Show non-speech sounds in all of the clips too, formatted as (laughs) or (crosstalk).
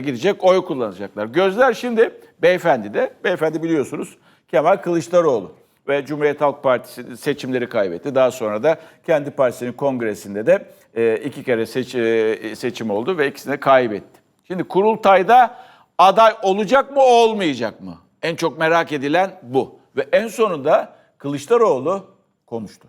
gidecek oy kullanacaklar. Gözler şimdi beyefendi de, beyefendi biliyorsunuz Kemal Kılıçdaroğlu ve Cumhuriyet Halk Partisi seçimleri kaybetti. Daha sonra da kendi partisinin kongresinde de e, iki kere seç, e, seçim oldu ve ikisini kaybetti. Şimdi kurultayda aday olacak mı olmayacak mı? En çok merak edilen bu. Ve en sonunda Kılıçdaroğlu konuştu.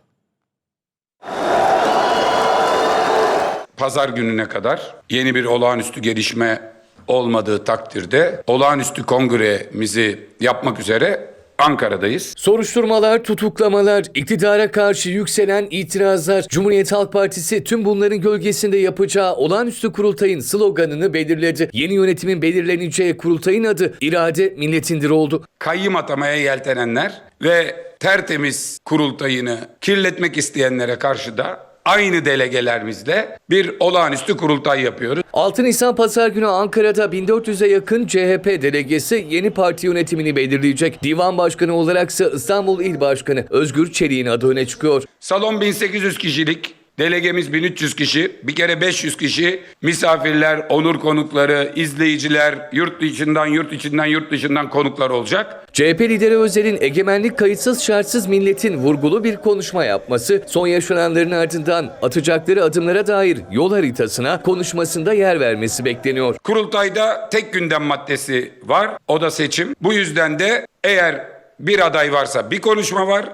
Pazar gününe kadar yeni bir olağanüstü gelişme olmadığı takdirde olağanüstü kongremizi yapmak üzere Ankara'dayız. Soruşturmalar, tutuklamalar, iktidara karşı yükselen itirazlar, Cumhuriyet Halk Partisi tüm bunların gölgesinde yapacağı olağanüstü kurultayın sloganını belirledi. Yeni yönetimin belirleneceği kurultayın adı irade milletindir oldu. Kayyım atamaya yeltenenler ve tertemiz kurultayını kirletmek isteyenlere karşı da aynı delegelerimizle bir olağanüstü kurultay yapıyoruz. 6 Nisan Pazar günü Ankara'da 1400'e yakın CHP delegesi yeni parti yönetimini belirleyecek. Divan Başkanı olaraksa İstanbul İl Başkanı Özgür Çelik'in adı öne çıkıyor. Salon 1800 kişilik, delegemiz 1300 kişi, bir kere 500 kişi, misafirler, onur konukları, izleyiciler, yurt dışından, yurt içinden, yurt dışından konuklar olacak. CHP lideri Özel'in egemenlik kayıtsız şartsız milletin vurgulu bir konuşma yapması, son yaşananların ardından atacakları adımlara dair yol haritasına konuşmasında yer vermesi bekleniyor. Kurultayda tek gündem maddesi var, o da seçim. Bu yüzden de eğer bir aday varsa bir konuşma var,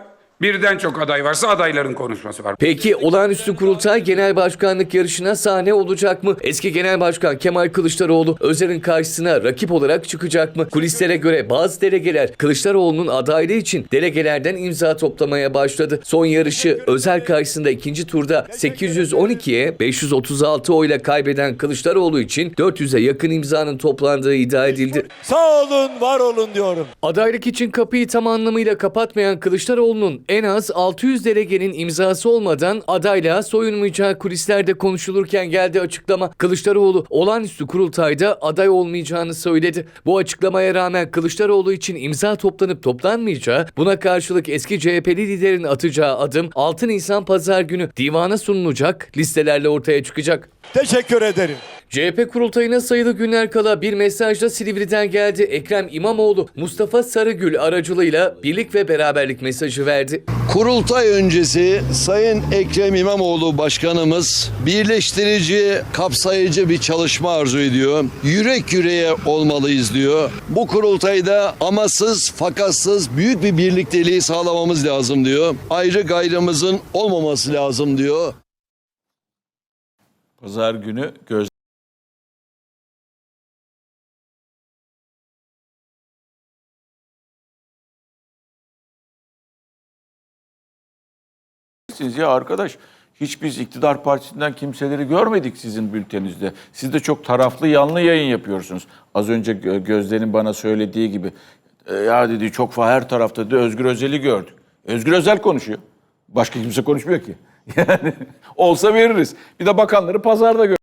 birden çok aday varsa adayların konuşması var. Peki olağanüstü kurultay genel başkanlık yarışına sahne olacak mı? Eski genel başkan Kemal Kılıçdaroğlu Özer'in karşısına rakip olarak çıkacak mı? Kulislere göre bazı delegeler Kılıçdaroğlu'nun adaylığı için delegelerden imza toplamaya başladı. Son yarışı Özer karşısında ikinci turda 812'ye 536 oyla kaybeden Kılıçdaroğlu için 400'e yakın imzanın toplandığı iddia edildi. Sağ olun, var olun diyorum. Adaylık için kapıyı tam anlamıyla kapatmayan Kılıçdaroğlu'nun en az 600 delegenin imzası olmadan adaylığa soyunmayacağı kulislerde konuşulurken geldi açıklama. Kılıçdaroğlu olağanüstü kurultayda aday olmayacağını söyledi. Bu açıklamaya rağmen Kılıçdaroğlu için imza toplanıp toplanmayacağı, buna karşılık eski CHP'li liderin atacağı adım 6 Nisan pazar günü divana sunulacak listelerle ortaya çıkacak. Teşekkür ederim. CHP kurultayına sayılı günler kala bir mesajda Silivri'den geldi. Ekrem İmamoğlu, Mustafa Sarıgül aracılığıyla birlik ve beraberlik mesajı verdi. Kurultay öncesi Sayın Ekrem İmamoğlu Başkanımız birleştirici, kapsayıcı bir çalışma arzu ediyor. Yürek yüreğe olmalıyız diyor. Bu kurultayda amasız, fakatsız büyük bir birlikteliği sağlamamız lazım diyor. Ayrı gayrımızın olmaması lazım diyor. Pazar günü göz Siz ya arkadaş hiç biz iktidar partisinden kimseleri görmedik sizin bülteninizde. Siz de çok taraflı yanlı yayın yapıyorsunuz. Az önce Gö- Gözde'nin bana söylediği gibi. E, ya dedi çok fa her tarafta da Özgür Özel'i gördük. Özgür Özel konuşuyor. Başka kimse konuşmuyor ki. (laughs) Yani olsa veririz. Bir de bakanları pazarda gör.